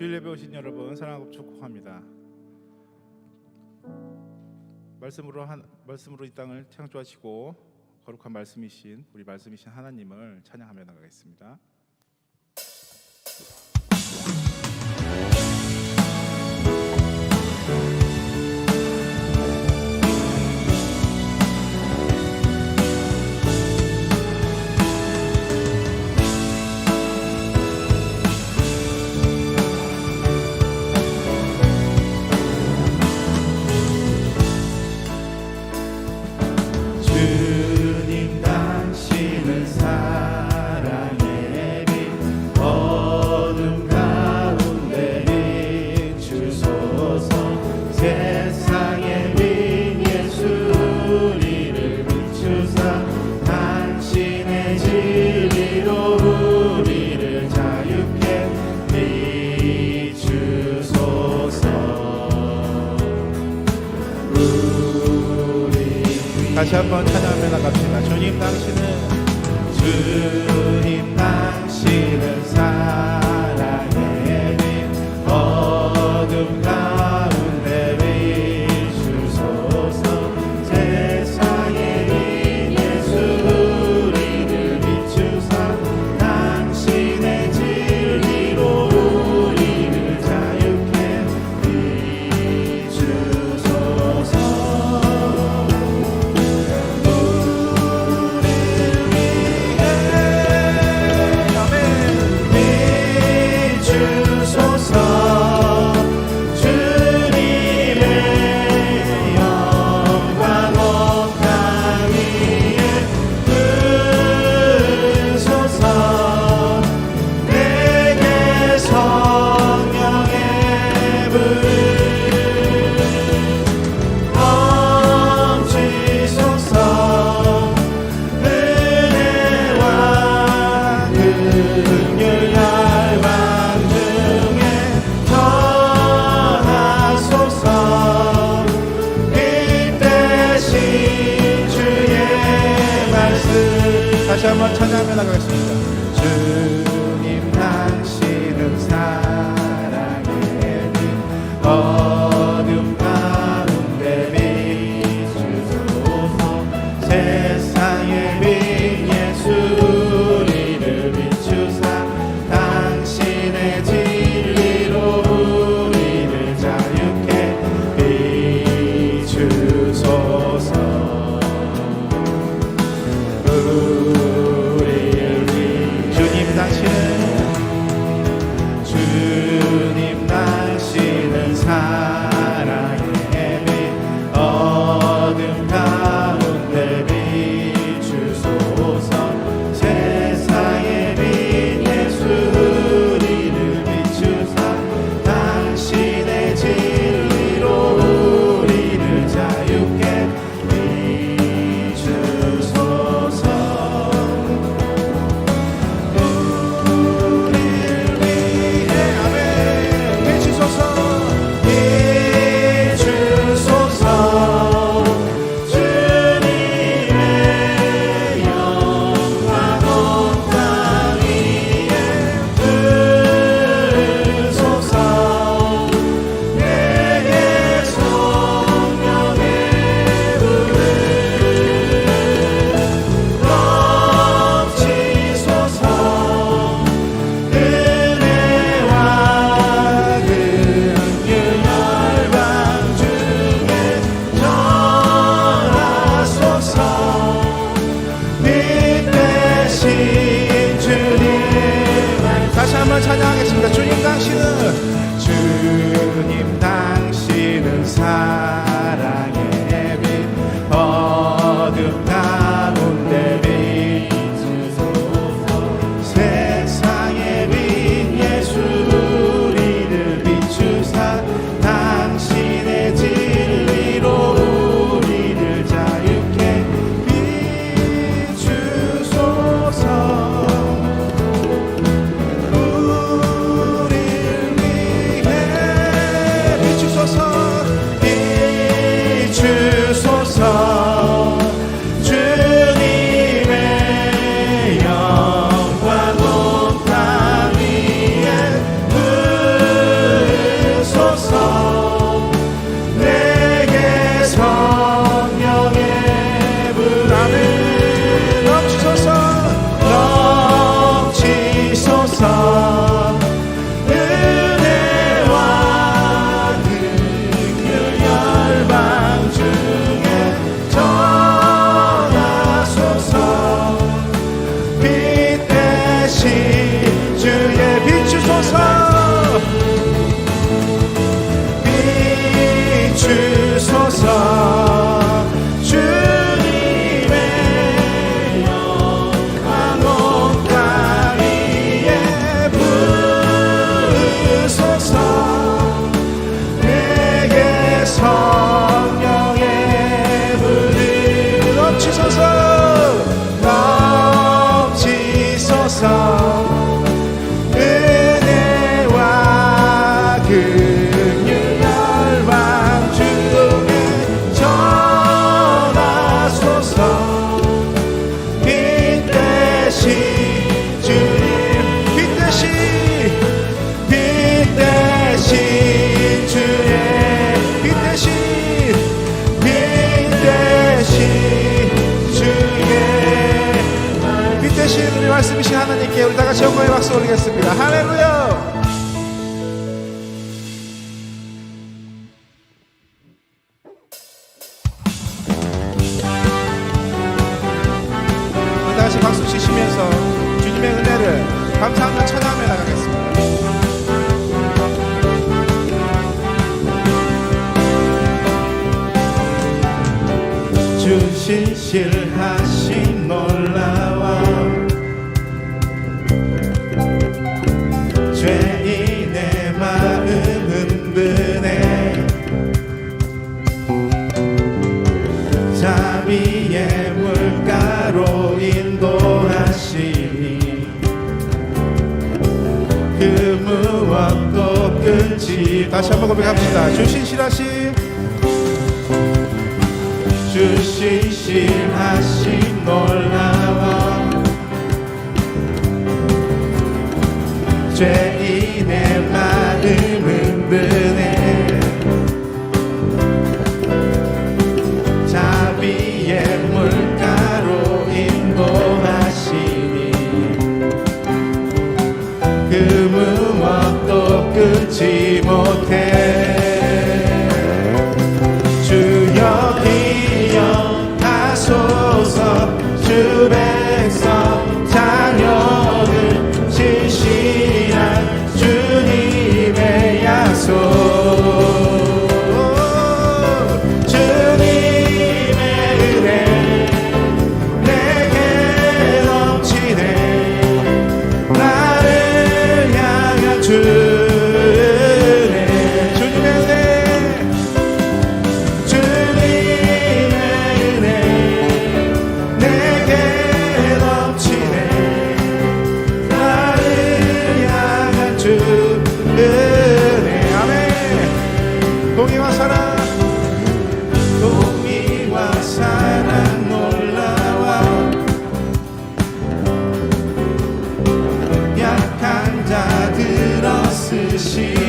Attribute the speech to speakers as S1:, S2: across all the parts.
S1: 주일 예배 오신 여러분 사랑하고 축복합니다. 말씀으로 한 말씀으로 이 땅을 창조하시고 거룩한 말씀이신 우리 말씀이신 하나님을 찬양하며 나가겠습니다. 다시 한번 찬양하며 나갑시다. 주님 당신은 주님 당신은 Cause I 계신 우리 말씀이신 하나님께 우리 다 같이 영광의 박수 올리겠습니다. 할렐루야! 하 레구요. 실하신 놀라 위에 물가로 인도하시니 그 무엇도 끊지 다시 한번 고백합시다. 주신 실하신 주신 실하신 놀라워 죄 지 못해. to see.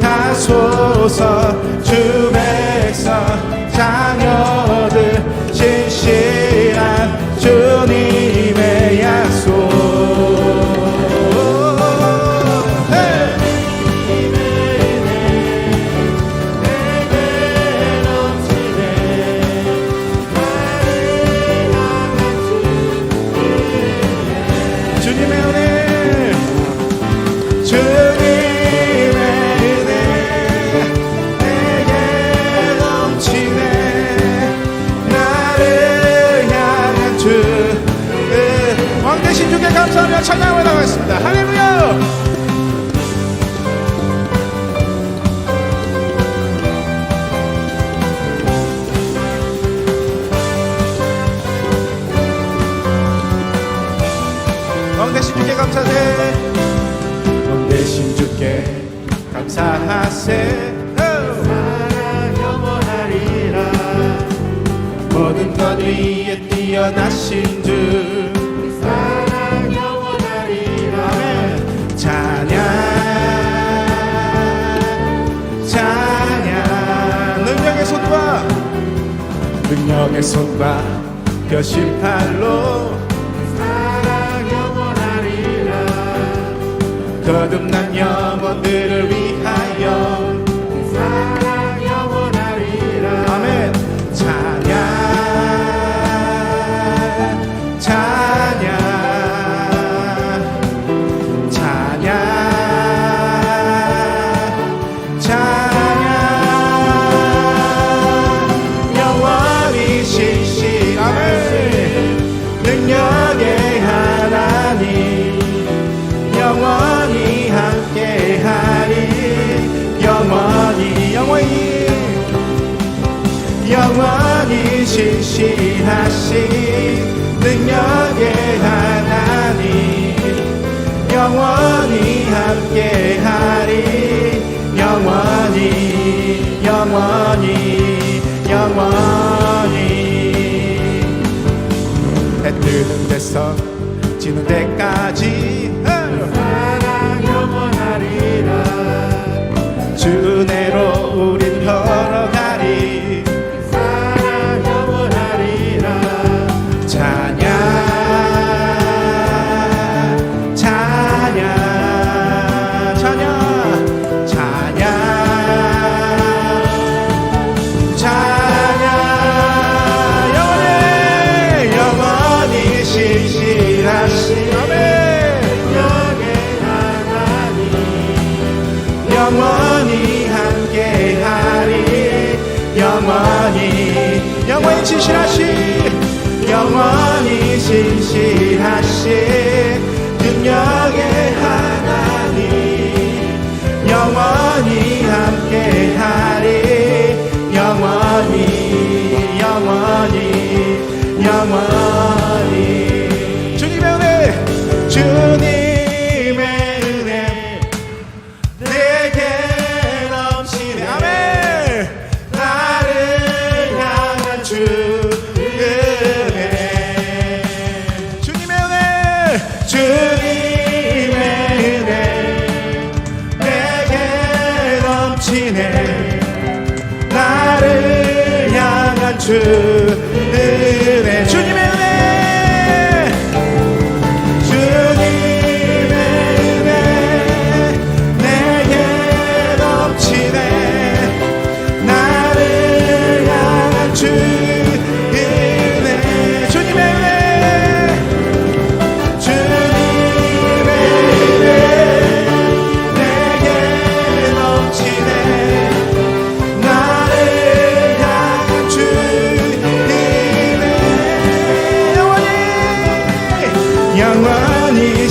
S1: 기억하소서 주 백성. 능력의 손과 여신 팔로 사랑 영원하리라. 거듭난 영혼들을 위하여 신실하신 능력의 하나님 영원히 함께하리 영원히 영원히 영원히. 해 뜨는 데서 지는 데까지 영원히 함께하리. 영원히 영원히 신실하신 영원히 신실하신 능력의 하나님. 영원히 함께하리. 영원히 영원히 영원히